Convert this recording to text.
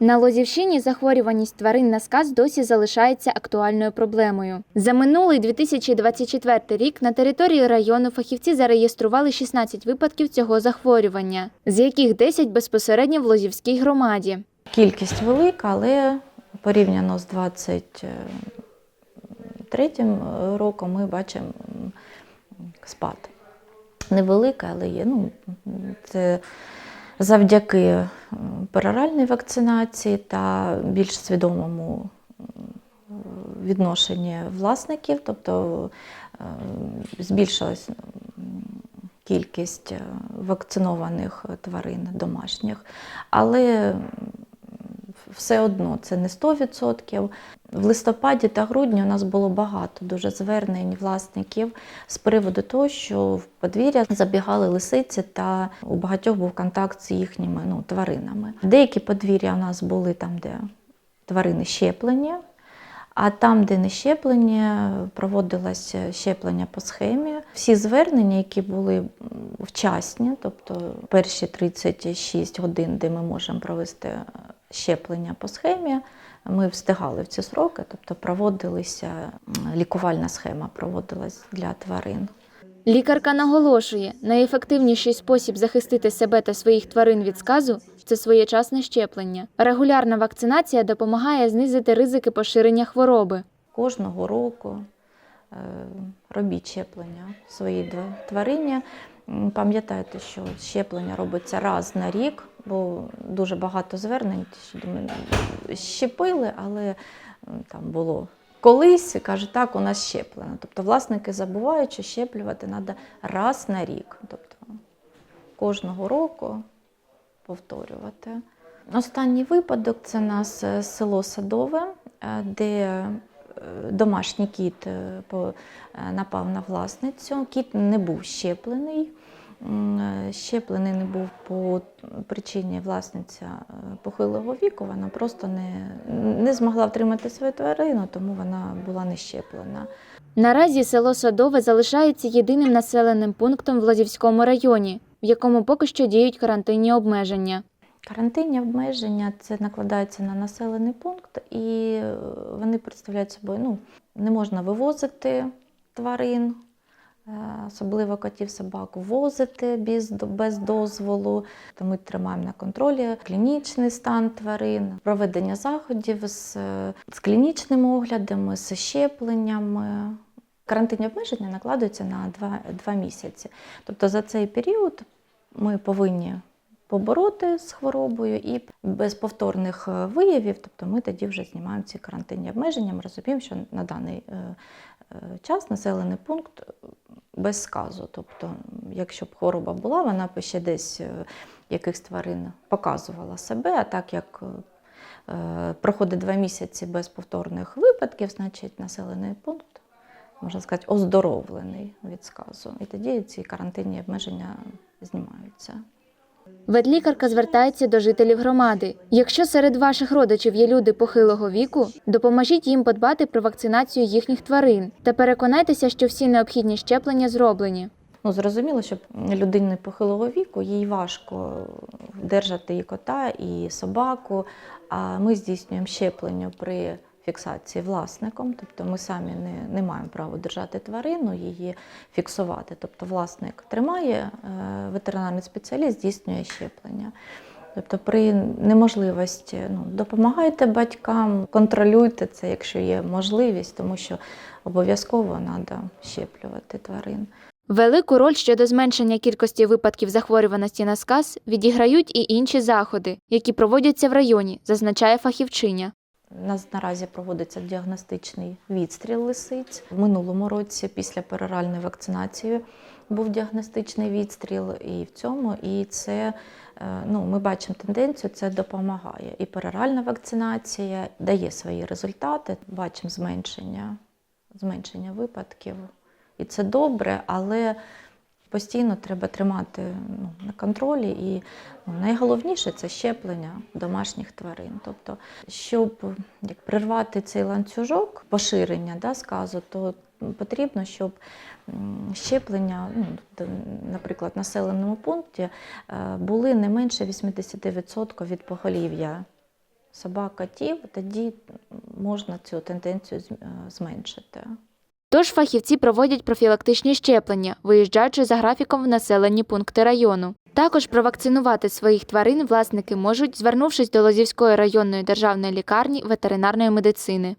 На Лозівщині захворюваність тварин на сказ досі залишається актуальною проблемою. За минулий 2024 рік на території району фахівці зареєстрували 16 випадків цього захворювання, з яких 10 безпосередньо в Лозівській громаді. Кількість велика, але порівняно з 23 роком ми бачимо спад. Невелика, але є. Ну, це завдяки пероральній вакцинації та більш свідомому відношенні власників, тобто е, збільшилась кількість е, вакцинованих тварин домашніх, але все одно це не 100%. В листопаді та грудні у нас було багато дуже звернень власників з приводу того, що в подвір'я забігали лисиці, та у багатьох був контакт з їхніми ну, тваринами. Деякі подвір'я у нас були там, де тварини щеплені, а там, де не щеплені, проводилося щеплення по схемі. Всі звернення, які були вчасні, тобто перші 36 годин, де ми можемо провести щеплення по схемі, ми встигали в ці сроки, тобто проводилися лікувальна схема проводилась для тварин. Лікарка наголошує, найефективніший спосіб захистити себе та своїх тварин від сказу це своєчасне щеплення. Регулярна вакцинація допомагає знизити ризики поширення хвороби. Кожного року е, робіть щеплення своїй тварині. Пам'ятайте, що щеплення робиться раз на рік, бо дуже багато звернень, що думаю, щепили, але там було колись, і каже, так, у нас щеплено. Тобто власники забувають, що щеплювати треба раз на рік. Тобто кожного року повторювати. Останній випадок це нас е, село Садове, е, де домашній кіт е, е, напав на власницю. Кіт не був щеплений. Е, Щеплений не був по причині власниця е, похилого віку. Вона просто не, не змогла втримати свою тварину, тому вона була не щеплена. Наразі село Садове залишається єдиним населеним пунктом в Лозівському районі, в якому поки що діють карантинні обмеження. Карантинні обмеження це накладається на населений пункт, і е, вони представляють собою, ну, не можна вивозити тварин, е, особливо котів собак, возити без, без дозволу. Ми тримаємо на контролі клінічний стан тварин, проведення заходів з, е, з клінічними оглядами, з щепленнями. Карантинні обмеження накладаються на два місяці. Тобто за цей період ми повинні побороти з хворобою і без повторних е, виявів, тобто ми тоді вже знімаємо ці карантинні обмеження. Ми розуміємо, що на даний е, е, час населений пункт без сказу. Тобто, якщо б хвороба була, вона б ще десь якихось тварин показувала себе, а так як проходить два місяці без повторних випадків, значить населений пункт. Можна сказати, оздоровлений від сказу. І тоді ці карантинні обмеження знімаються. Ветлікарка звертається до жителів громади. Якщо серед ваших родичів є люди похилого віку, допоможіть їм подбати про вакцинацію їхніх тварин та переконайтеся, що всі необхідні щеплення зроблені. Ну, зрозуміло, що людині похилого віку їй важко держати і кота, і собаку. А ми здійснюємо щеплення при фіксації власником, тобто ми самі не, не маємо права держати тварину, її фіксувати. Тобто власник тримає, е, ветеринарний спеціаліст здійснює щеплення. Тобто при неможливості ну, допомагайте батькам, контролюйте це, якщо є можливість, тому що обов'язково треба щеплювати тварин. Велику роль щодо зменшення кількості випадків захворюваності на сказ відіграють і інші заходи, які проводяться в районі, зазначає фахівчиня. Нас наразі проводиться діагностичний відстріл лисиць. В минулому році, після пероральної вакцинації, був діагностичний відстріл і в цьому. І це е, ну, ми бачимо тенденцію, це допомагає. І пероральна вакцинація дає свої результати. Бачимо зменшення, зменшення випадків. І це добре, але постійно треба тримати ну, на контролі. І ну, найголовніше це щеплення домашніх тварин. Тобто, щоб як прервати цей ланцюжок поширення да, сказу, то потрібно, щоб щеплення, ну, наприклад, населеному пункті е, були не менше 80% від поголів'я собак, котів, тоді можна цю тенденцію е, зменшити. Тож фахівці проводять профілактичні щеплення, виїжджаючи за графіком в населені пункти району. Також провакцинувати своїх тварин власники можуть, звернувшись до Лозівської районної державної лікарні ветеринарної медицини.